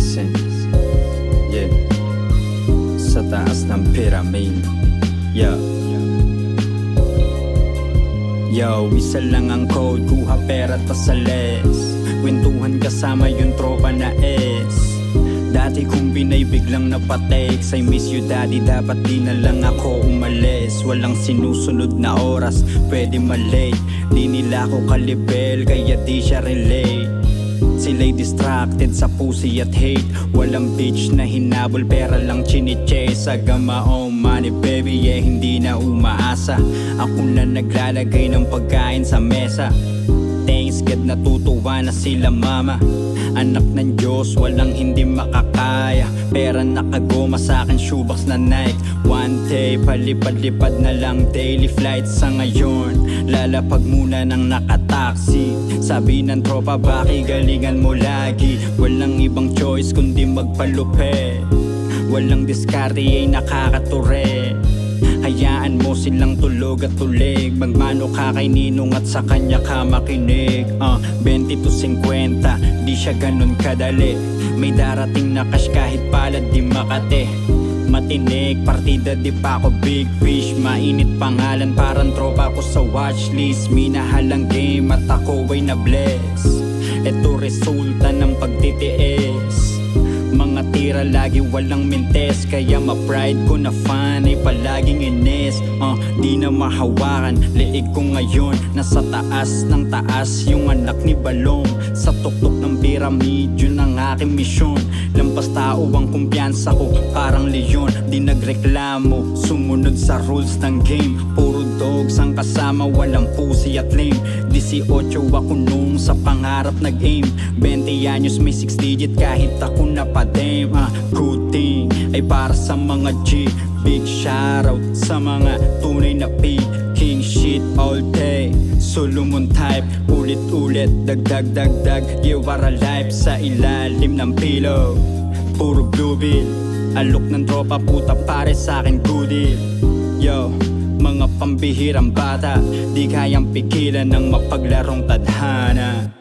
Listen, yeah. Sa taas ng pyramid Yo Yo, isa lang ang code. Kuha pera tas alis Kwentuhan kasama yung tropa na S. Dati kong binay biglang napatex I miss you daddy, dapat di na lang ako umalis. Walang sinusunod na oras, pwede malate. Di nila ako kalibel, kaya di siya relate Sila'y distracted sa pussy at hate. Walang bitch na hinabol pera lang chinichase Agama oh money baby yeah hindi na umaasa. Ako na naglalagay ng pagkain sa mesa God natutuwa na sila mama. Anak ng Diyos, walang hindi makakaya. Pera nakagoma sa akin, shoebox na Nike. One day, palipad-lipad na lang daily flight sa ngayon. Lalapag muna ng nakataksi Sabi ng tropa, baki galingan mo lagi. Walang ibang choice kundi magpalupit Walang diskarte ay nakakature Hayaan mo silang tulog at tulig. Magmano ka kay Ninong at sa kanya ka makinig. Uh, 20 to 50, di siya ganun kadali. May darating na cash kahit palad di makate. Matinig, partida di pa ako big fish. Mainit pangalan parang tropa ko sa watchlist. Minahal ang game at ako ay na-bless. Ito resulta ng pagtitiis tira lagi walang mintes. Kaya ma-pride ko na fan ay palaging inis uh, Di na mahawakan, liig ko ngayon. Nasa taas ng taas yung anak ni Balong. Sa tuktok ng pyramid yun ang aking misyon. Lampas tao ang kumpiyansa ko parang leon Di nagreklamo, sumunod sa rules ng game. Puro dogs ang kasama, walang pussy at lame 18 ako nung sa pangarap nag-aim. 20 anyos may 6 digit kahit ako napadame ah, Good thing ay para sa mga G. Big shoutout sa mga tunay na P King shit all day. Solomon type Ulit-ulit Dagdag dagdag You are alive sa ilalim ng pillow. Puro blue bill Alok ng tropa puta pare sa akin good pambihirang bata. Di kayang pigilan ng mapaglarong tadhana